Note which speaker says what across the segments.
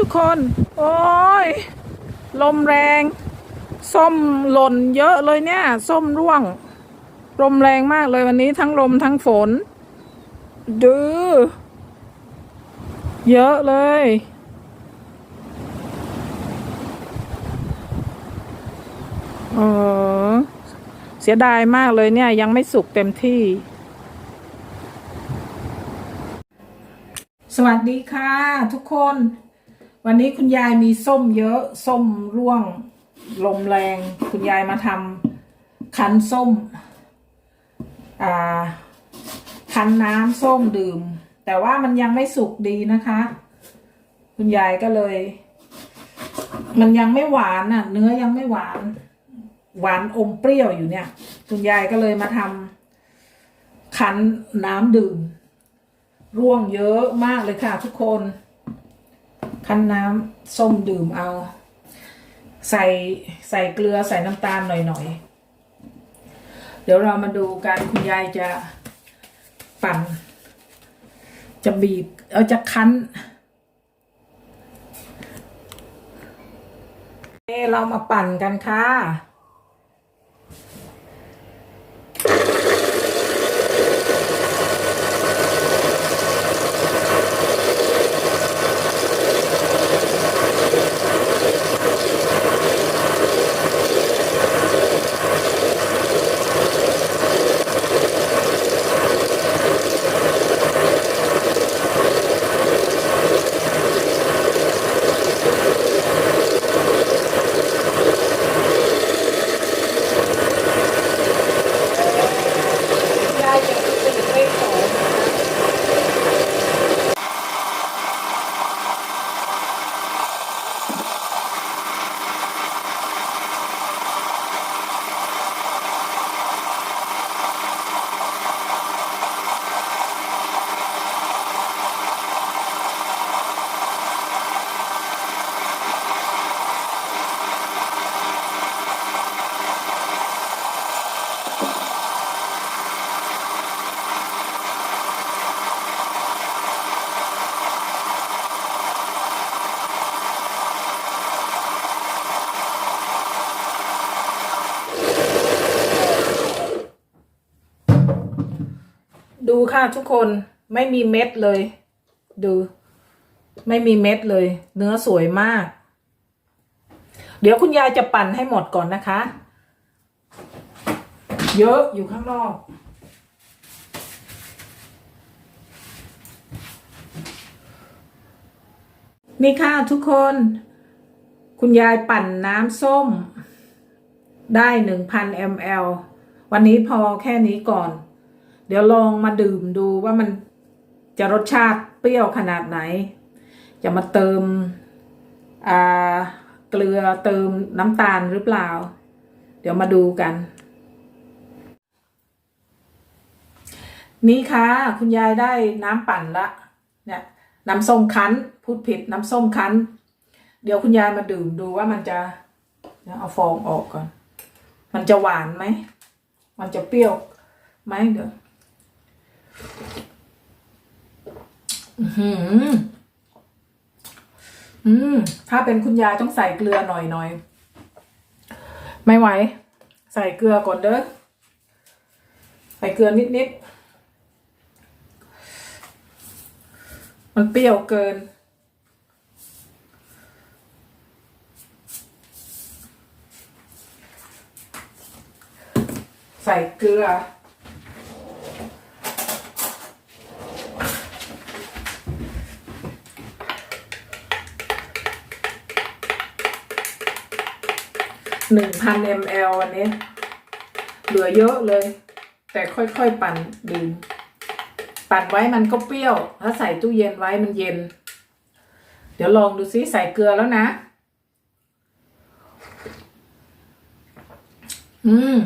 Speaker 1: ทุกคน โอ้ย ลมแรง ส้มหล่นเยอะเลยเนี่ย ส้มร่วง ลมแรงมากเลยวันนี้ทั้งลมทั้งฝนดื้อเยอะเลย เออ เสียดายมากเลยเนี่ย ยังไม่สุกเต็มที่ สวัสดีค่ะ ทุกคน วันนี้คุณยายมีส้มเยอะ ส้มร่วง ลมแรง คุณยายมาทำคั้นส้ม อ่า คั้นน้ำส้มดื่ม แต่ว่ามันยังไม่สุกดีนะคะ คุณยายก็เลย มันยังไม่หวานอะ เนื้อยังไม่หวาน หวานอมเปรี้ยวอยู่เนี่ย คุณยายก็เลยมาทำคั้นน้ำดื่ม ร่วงเยอะมากเลยค่ะทุกคน คั้นน้ำส้มดื่มเอา ใส่ใส่เกลือใส่น้ำตาลหน่อยๆ เดี๋ยวเรามาดูกันคุณยายจะปั่น จะบีบ เอาจะคั้นเอเรามาปั่นกันค่ะ ดูค่ะทุกคนไม่มีเม็ดเลย ดู ไม่มีเม็ดเลย เนื้อสวยมาก เดี๋ยวคุณยายจะปั่นให้หมดก่อนนะคะ เยอะอยู่ข้างนอกนี่ค่ะทุกคน คุณยายปั่นน้ำส้ม ได้หนึ่งพันมลวันนี้พอแค่นี้ก่อน เดี๋ยวลองมาดื่มดูว่ามันจะรสชาติเปรี้ยวขนาดไหน จะมาเติมเกลือเติมน้ำตาลหรือเปล่า เดี๋ยวมาดูกัน นี่ค่ะ คุณยายได้น้ำปั่นละเนี่ยน้ำส้มคั้นพูดผิดน้ำส้มคั้น เดี๋ยวคุณยายมาดื่มดูว่ามันจะเดี๋ยวเอาฟองออกก่อน มันจะหวานไหม มันจะเปรี้ยวไหมเดี๋ยว อือหืออืม ถ้าเป็นคุณยายต้องใส่เกลือหน่อยหน่อย ไม่ไหว ใส่เกลือก่อนเด้อ ใส่เกลือนิดนิดๆมันเปรี้ยวเกิน ใส่เกลือ หนึ่งพันมลวันนี้ เหลือเยอะเลย แต่ค่อยๆปั่นดื่มปั่นไว้มันก็เปรี้ยว ถ้าใส่ตู้เย็นไว้มันเย็น เดี๋ยวลองดูซิใส่เกลือแล้วนะ อืม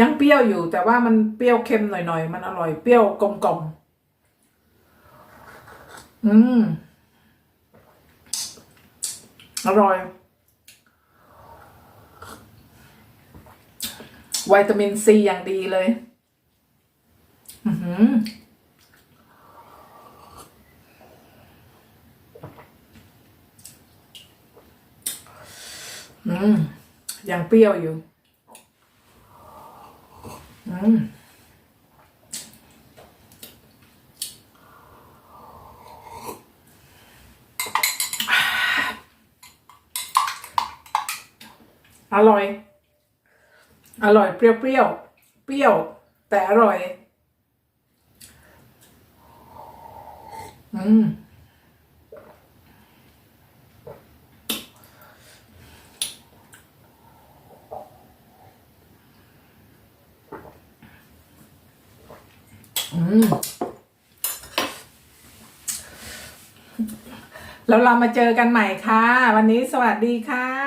Speaker 1: ยังเปรี้ยวอยู่ แต่ว่ามันเปรี้ยวเค็มหน่อยๆ มันอร่อยเปรี้ยวกลมๆ อืม อร่อย วิตามินซีอย่างดีเลย อือหือืมยังเปรี้ยวอยู่ อืม อร่อย อร่อยเปรี้ยวเปรี้ยวๆเปรี้ยวแต่อร่อยอืมอืมแล้วเรามาเจอกันใหม่ค่ะ วันนี้สวัสดีค่ะ